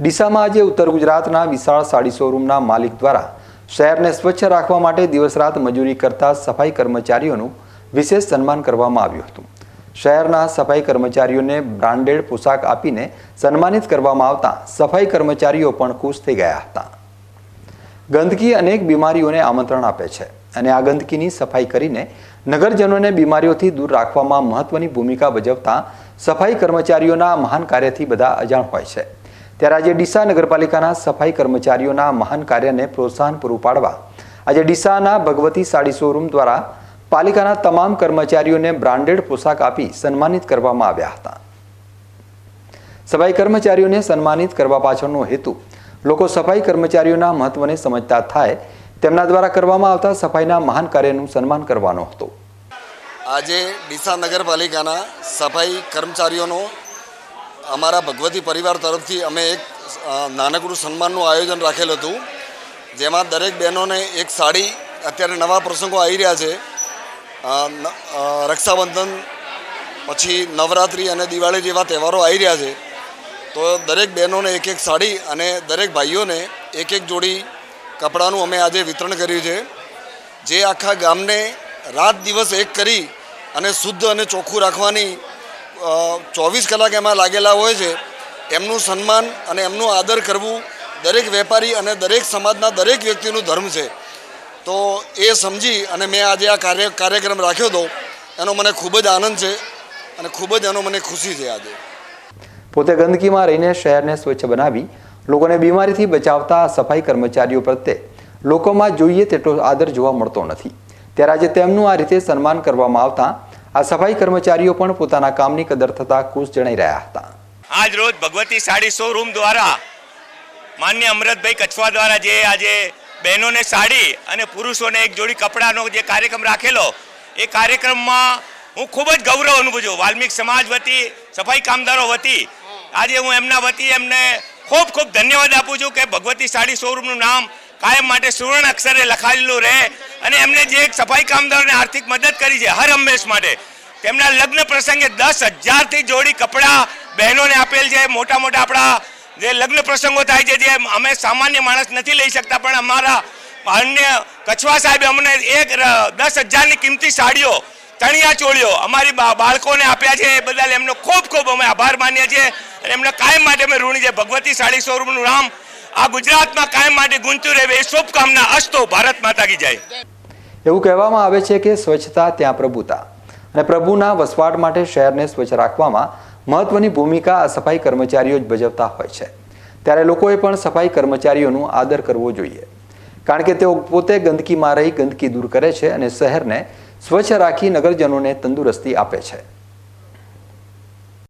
ડીસામાં આજે ઉત્તર ગુજરાતના વિશાળ સાડી શોરૂમના માલિક દ્વારા શહેરને સ્વચ્છ રાખવા માટે દિવસ રાત મજૂરી કરતા સફાઈ કર્મચારીઓનું વિશેષ સન્માન કરવામાં આવ્યું હતું. શહેરના સફાઈ કર્મચારીઓને બ્રાન્ડેડ પોશાક આપીને સન્માનિત કરવામાં આવતા સફાઈ કર્મચારીઓ પણ ખુશ થઈ ગયા હતા. ગંદકી અનેક બીમારીઓને આમંત્રણ આપે છે અને આ ગંદકીની સફાઈ કરીને નગરજનોને બીમારીઓથી દૂર રાખવામાં મહત્વની ભૂમિકા ભજવતા સફાઈ કર્મચારીઓના મહાન કાર્યથી બધા અજાણ હોય છે. ત્યારે આજે ડીસા નગરપાલિકાના સફાઈ કર્મચારીઓના મહાન કાર્યને પ્રોત્સાહન પૂરું પાડવા આજે ડીસાના ભગવતી સાડી શોરૂમ દ્વારા પાલિકાના તમામ કર્મચારીઓને બ્રાન્ડેડ પોશાક આપી સન્માનિત કરવામાં આવ્યા હતા. સફાઈ કર્મચારીઓને સન્માનિત કરવા પાછળનો હેતુ લોકો સફાઈ કર્મચારીઓના મહત્વને સમજતા થાય તેમના દ્વારા કરવામાં આવતા સફાઈના મહાન કાર્યનું સન્માન કરવાનો હતો. આજે ડીસા નગરપાલિકાના સફાઈ કર્મચારીઓનો અમારા ભગવતી પરિવાર તરફથી અમે એક નાનકડું સન્માનનું આયોજન રાખેલું હતું, જેમાં દરેક બહેનોને એક સાડી, અત્યારે નવા પ્રસંગો આવી રહ્યા છે રક્ષાબંધન, પછી નવરાત્રિ અને દિવાળી જેવા તહેવારો આવી રહ્યા છે. તો દરેક બહેનોને એક એક સાડી અને દરેક ભાઈઓને એક એક જોડી કપડાનું અમે આજે વિતરણ કર્યું છે, જે આખા ગામને રાત દિવસ એક કરી અને શુદ્ધ અને ચોખ્ખું રાખવાની ચોવીસ કલાક એમાં લાગેલા હોય છે, એમનું સન્માન અને એમનું આદર કરવું દરેક વેપારી અને દરેક સમાજના દરેક વ્યક્તિનું ધર્મ છે. તો એ સમજી અને મેં આજે આ કાર્ય, કાર્યક્રમ રાખ્યો હતો, એનો મને ખૂબ જ આનંદ છે અને ખૂબ જ એનો મને ખુશી છે આજે. પોતે ગંદકીમાં રહીને શહેરને સ્વચ્છ બનાવી, લોકોને બીમારીથી બચાવતા સફાઈ કર્મચારીઓ પ્રત્યે લોકોમાં જોઈએ તેટલો આદર જોવા મળતો નથી. ત્યારે આજે તેમનું આ રીતે સન્માન કરવામાં આવતા આ સફાઈ કર્મચારીઓ પણ પોતાના કામની કદર થતા ખુશ જણાઈ રહ્યા હતા. આજ રોજ ભગવતી સાડી શોરૂમ દ્વારા માન્ય અમરતભાઈ કચવા દ્વારા જે આજે બહેનોને સાડી અને પુરુષોને એક જોડી કપડાનો જે કાર્યક્રમ રાખેલો, એ કાર્યક્રમમાં હું ખૂબ જ ગૌરવ અનુભવું છું વાલ્મિક સમાજ વતી, સફાઈ કામદારો વતી, આજે હું એમના વતી એમને ખૂબ ખૂબ ધન્યવાદ આપું છું કે ભગવતી સાડી શોરૂમનું નામ કાયમ માટે સુવર્ણ અક્ષરે લખાયેલું રહે અને એમને જે એક સફાઈ કામદારોને આર્થિક મદદ કરી છે હર હંમેશ માટે. તેમના લગ્ન પ્રસંગે દસ હજારથી જોડી કપડાં બહેનોને આપેલ છે. મોટા મોટા આપણા જે લગ્ન પ્રસંગો થાય છે, જે અમે સામાન્ય માણસ નથી લઈ શકતા, પણ અમારા અન્ય કચ્છવા સાહેબે અમને એક દસ હજારની કિંમતી સાડીઓ, તણિયા ચોળીઓ અમારી બાળકોને આપ્યા છે. એ બદલ એમનો ખૂબ ખૂબ અમે આભાર માનીએ છીએ અને એમને કાયમ માટે અમે ઋણી છે. ભગવતી સાડી શોરૂમનું નામ આ ગુજરાતમાં કાયમ માટે ગુંજતું રહે એ શુભકામના અસ્તો ભારત માતા કી જય. એવું કહેવામાં આવે છે કે સ્વચ્છતા ત્યાં પ્રભુતા. અને પ્રભુના વસવાટ માટે શહેરને સ્વચ્છ રાખવામાં મહત્વની ભૂમિકા આ સફાઈ કર્મચારીઓ જ ભજવતા હોય છે. ત્યારે લોકોએ પણ સફાઈ કર્મચારીઓનું આદર કરવો જોઈએ. કારણ કે તેઓ પોતે ગંદકીમાં રહી ગંદકી દૂર કરે છે અને શહેરને સ્વચ્છ રાખી નગરજનોને તંદુરસ્તી આપે છે.